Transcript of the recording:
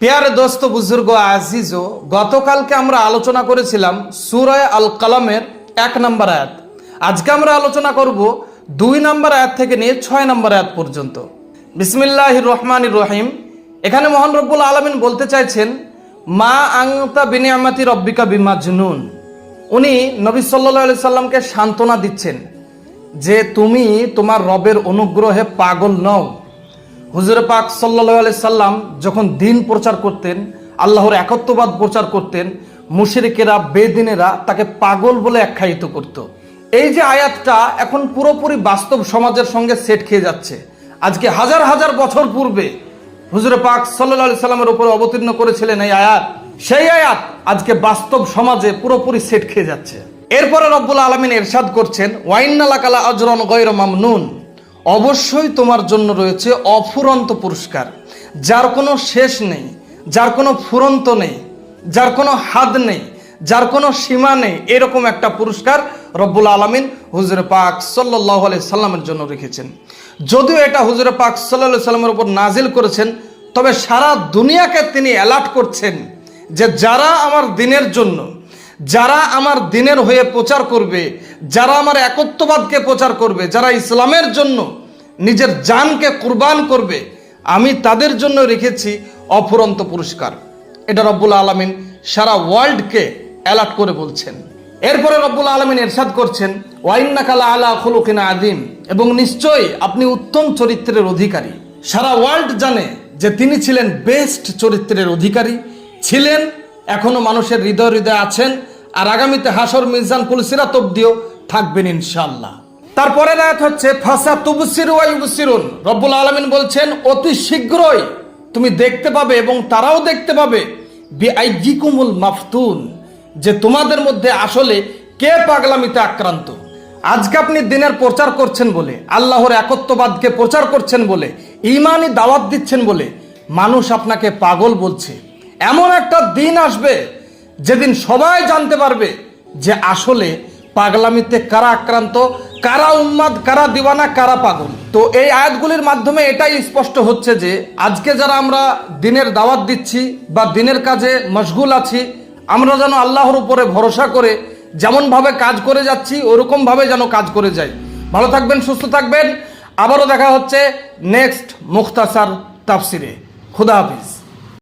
পেয়ারে দোস্ত বুজুর্গ আজিজো গতকালকে আমরা আলোচনা করেছিলাম সুরায় আল কালামের এক নম্বর আয়াত। আজকে আমরা আলোচনা করব দুই নম্বর আয়াত থেকে নিয়ে ছয় নম্বর আয়াত পর্যন্ত। বিসমিল্লাহ রহমান রহিম। এখানে মোহন রব্বুল আলমিন বলতে চাইছেন, মা আংতা বিনিয়ামাতি রব্বিকা বিমাজনুন। উনি নবী সাল্লাহ সাল্লামকে সান্ত্বনা দিচ্ছেন যে তুমি তোমার রবের অনুগ্রহে পাগল নও। হুজুরে পাক সাল্লাহ আলি সাল্লাম যখন দিন প্রচার করতেন, আল্লাহর একত্ববাদ প্রচার করতেন, মুশরিকেরা, বেদিনেরা তাকে পাগল বলে আখ্যায়িত করত। এই যে আয়াতটা এখন পুরোপুরি বাস্তব সমাজের সঙ্গে সেট খেয়ে যাচ্ছে। আজকে হাজার হাজার বছর পূর্বে হুজুরে পাক সাল্লাহ আলি সাল্লামের উপরে অবতীর্ণ করেছিলেন এই আয়াত। সেই আয়াত আজকে বাস্তব সমাজে পুরোপুরি সেট খেয়ে যাচ্ছে। এরপরে রব্বুল আলমিন এরশাদ করছেন ওয়াইনালাকালা আজরন গৈর মামনুন। অবশ্যই তোমার জন্য রয়েছে অফুরন্ত পুরস্কার। যার কোনো শেষ নেই, যার কোনো ফুরন্ত নেই, যার কোনো হাত নেই, যার কোনো সীমা নেই, এরকম একটা পুরস্কার রব্বুল আলমিন হুজুরে পাক সাল্লাহ আলি সাল্লামের জন্য রেখেছেন। যদিও এটা হুজুরে পাক সাল্লাহ সাল্লামের উপর নাজিল করেছেন, তবে সারা দুনিয়াকে তিনি অ্যালার্ট করছেন যে যারা আমার দিনের জন্য, যারা আমার দিনের হয়ে প্রচার করবে যারা আমার একত্ববাদকে প্রচার করবে, যারা ইসলামের জন্য নিজের জানকে কুরবান করবে, আমি তাদের জন্য রেখেছি অফুরন্ত পুরস্কার। এটা রব্বুল আলমিন সারা ওয়ার্ল্ডকে অ্যালার্ট করে বলছেন। এরপরে রব্বুল আলমিন এরশাদ করছেন ওয়াইন্না কালা আলা খুলুকিনা আদিম এবং নিশ্চয়ই আপনি উত্তম চরিত্রের অধিকারী। সারা ওয়ার্ল্ড জানে যে তিনি ছিলেন বেস্ট চরিত্রের অধিকারী, ছিলেন, এখনও মানুষের হৃদয় হৃদয় আছেন, আর আগামীতে হাসর মিজান পুলসিরাত অব্দিও থাকবেন ইনশাল্লাহ তারপরে আয়াত হচ্ছে, ফাসা তুবসিরু ওয়াইবসিরুন রব্বুল আলামিন বলছেন, অতি শীঘ্রই তুমি দেখতে পাবে এবং তারাও দেখতে পাবে, বিআইজিকুমুল মাফতুন, যে তোমাদের মধ্যে আসলে কে পাগলামিতে আক্রান্ত। আজকে আপনি দিনের প্রচার করছেন বলে, আল্লাহর একত্ববাদকে প্রচার করছেন বলে, ইমানই দাওয়াত দিচ্ছেন বলে মানুষ আপনাকে পাগল বলছে। এমন একটা দিন আসবে যেদিন সবাই জানতে পারবে যে আসলে পাগলামিতে কারা আক্রান্ত, কারা উন্মাদ কারা দিওয়ানা, কারা পাগল? তো এই আয়াতগুলির মাধ্যমে এটাই স্পষ্ট হচ্ছে যে, আজকে যারা আমরা দিনের দাওয়াত দিচ্ছি বা দিনের কাজে মশগুল আছি, আমরা যেন আল্লাহর উপরে ভরসা করে যেমনভাবে কাজ করে যাচ্ছি, ওরকমভাবে যেন কাজ করে যাই। ভালো থাকবেন, সুস্থ থাকবেন। আবারও দেখা হচ্ছে নেক্সট মুখতাসার তাফসিরে। খুদা হাফিজ।